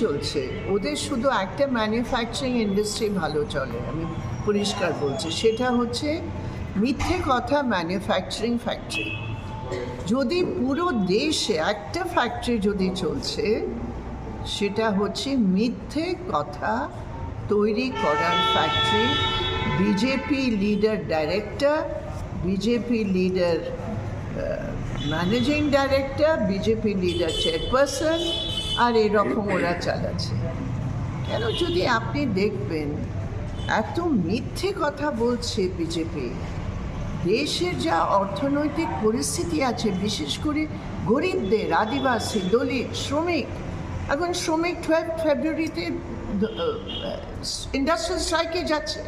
চলছে। ওদের শুধু একটা ম্যানুফ্যাকচারিং ইন্ডাস্ট্রি ভালো চলে, আমি পরিষ্কার বলছি। সেটা হচ্ছে মিথ্যে কথা ম্যানুফ্যাকচারিং ফ্যাক্টরি যদি পুরো দেশে একটা ফ্যাক্টরি যদি চলছে, সেটা হচ্ছে মিথ্যে কথা তৈরি করার factory BJP leader director BJP leader managing director BJP leader chairperson আর এরকম ওরা চালাচ্ছে। কেন যদি আপনি দেখবেন এত মিথ্যে কথা বলছে বিজেপি, দেশের যা অর্থনৈতিক পরিস্থিতি আছে, বিশেষ করে গরিবদের, আদিবাসী, দলিত, শ্রমিক, এখন শ্রমিক টুয়েলভ ফেব্রুয়ারিতে ইন্ডাস্ট্রিয়াল স্ট্রাইকে যাচ্ছে।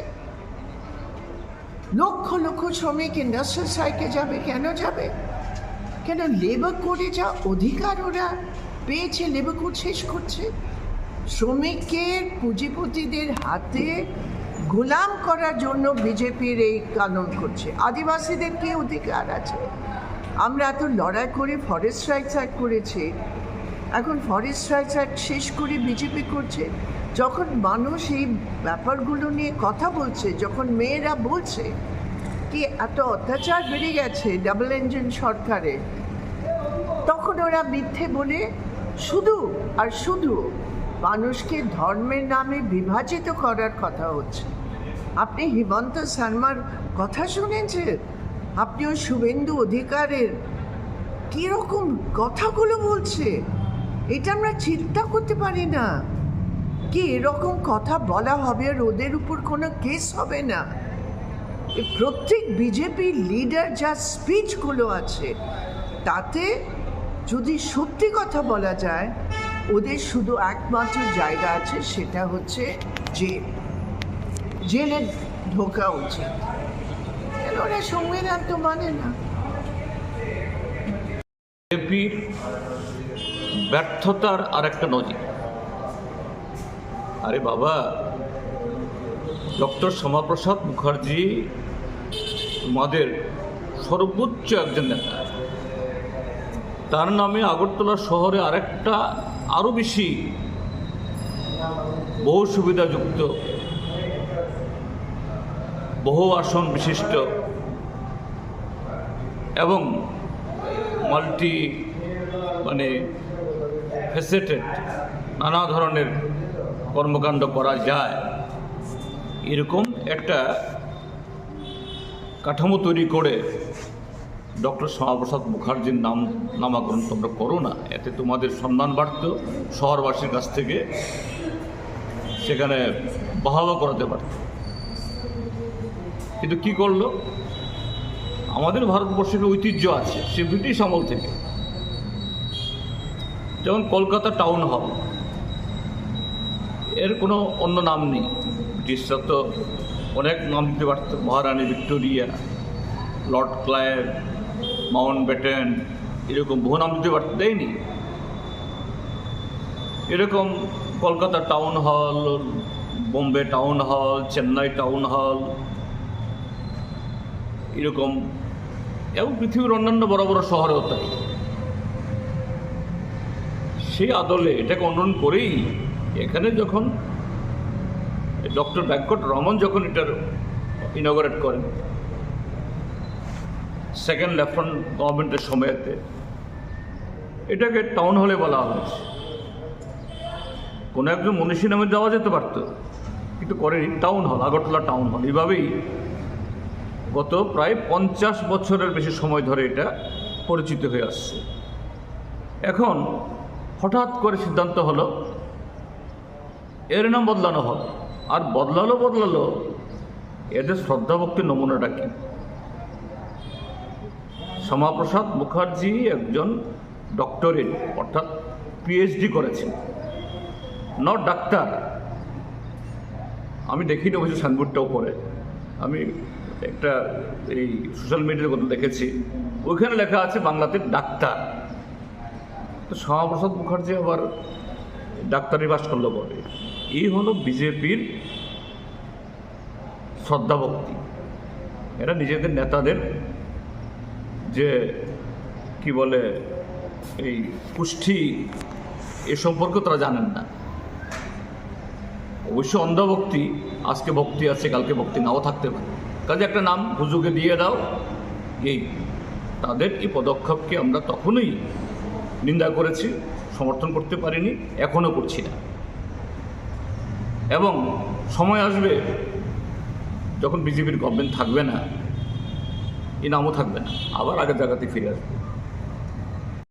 লক্ষ লক্ষ শ্রমিক ইন্ডাস্ট্রিয়াল স্ট্রাইকে যাবে, কেন যাবে? কেন লেবার কোডে যা অধিকার ওরা পেয়েছে লেবার কোড শেষ করছে। শ্রমিকের পুঁজিপতিদের হাতে গোলাম করার জন্য বিজেপির এই কানুন করছে। আদিবাসীদের কি অধিকার আছে। আমরা এত লড়াই করে ফরেস্ট রাইটস অ্যাক্ট করেছি। এখন ফরেস্ট রাইটস অ্যাক্ট শেষ করে বিজেপি করছে। যখন মানুষ এই ব্যাপারগুলো নিয়ে কথা বলছে, যখন মেয়েরা বলছে কি এত অত্যাচার বেড়ে গেছে ডাবল ইঞ্জিন সরকারে তখন ওরা মিথ্যে বলে শুধু আর শুধু মানুষকে ধর্মের নামে বিভাজিত করার কথা হচ্ছে। আপনি হিমন্ত শর্মার কথা শুনেছেন? আপনি ওই শুভেন্দু অধিকারের কীরকম কথাগুলো বলছে এটা আমরা চিন্তা করতে পারি না। কি এরকম কথা বলা হবে আর ওদের উপর কোনো কেস হবে না? প্রত্যেক বিজেপি লিডার যা স্পিচগুলো আছে, তাতে যদি সত্যি কথা বলা যায়, ওদের শুধু একমাত্র জায়গা আছে, সেটা হচ্ছে জেল। জেলে ঢোকা উচিত। ওরা সংবিধান তো মানে না? ব্যর্থতার আরেকটা নজির। আরে বাবা, ডক্টর শ্যামাপ্রসাদ মুখার্জি আমাদের সর্বোচ্চ একজন নেতা। তার নামে আগরতলা শহরে আরেকটা আরও বেশি বহু সুবিধাযুক্ত, বহু আসন বিশিষ্ট এবং মাল্টি মানে ফেসেটেড নানা ধরনের কর্মকাণ্ড করা যায়। এরকম একটা কাঠামো তৈরি করে ডক্টর শ্যামাপ্রসাদ মুখার্জির নাম নামাকরণ তোমরা করো না। এতে তোমাদের সম্মান বাড়ত, শহরবাসীর কাছ থেকে। সেখানে বাহাবা করাতে পারত। কিন্তু কি করল? আমাদের ভারতবর্ষের ঐতিহ্য আছে, সে ব্রিটিশ আমল থেকে। যেমন কলকাতা টাউন হল, এর কোনো অন্য নাম নেই। ব্রিটিশরা তো অনেক নাম দিতে পারত, মহারানী ভিক্টোরিয়া, লর্ড ক্লায়ের মাউন্ট ব্যাটেন, এরকম বহু নাম দিতে পারত, দেয়নি। এরকম Kolkata town hall, Bombay town hall, Chennai town hall, এরকম, এবং পৃথিবীর অন্যান্য বড় বড় শহরেও তাই। সেই আদলে এটাকে অনুসরণ করেই এখানে যখন ডক্টর ব্যাঙ্কট রমন যখন এটার ইনগরেট করেন সেকেন্ড লেফটেন্ট গভর্নমেন্টের সময়তে। এটাকে টাউন হলে বলা হয়েছে। কোনো একজন মনীষী নামে যাওয়া যেতে পারত, কিন্তু করেনি town hall Agartala town hall এইভাবেই গত প্রায় পঞ্চাশ বছরের বেশি সময় ধরে এটা পরিচিত হয়ে আসছে। এখন হঠাৎ করে সিদ্ধান্ত হলো, এর নাম বদলানো হলো আর বদলালো বদলালো, এদের শ্রদ্ধাভক্তির নমুনাটা কি? শ্যামাপ্রসাদ মুখার্জি একজন ডক্টরেট অর্থাৎ পিএইচডি করেছেন। নট ডাক্তার আমি দেখিনি অবশ্য সাইনবোর্ডটাও পরে আমি একটা এই সোশ্যাল মিডিয়ার কথা দেখেছি। ওইখানে লেখা আছে বাংলাতে ডাক্তার। তো শ্যামাপ্রসাদ মুখার্জি আবার ডাক্তারি বাস করল বলে এই হলো বিজেপির শ্রদ্ধাভক্তি। এরা নিজেদের নেতাদের যে, কি বলে, এই পুষ্টি এ সম্পর্কে তারা জানেন না। অবশ্য অন্ধভক্তি, আজকে ভক্তি আছে, কালকে ভক্তি নাও থাকতে পারে। কাজে একটা নাম হুজুকে দিয়ে দাও, এই তাদের এই পদক্ষেপকে আমরা তখনই নিন্দা করেছি, সমর্থন করতে পারিনি এখনও করছি না। এবং সময় আসবে, যখন বিজেপির গভর্নমেন্ট থাকবে না এই নামও থাকবে না। আবার আগের জায়গাতে ফিরে আসবে।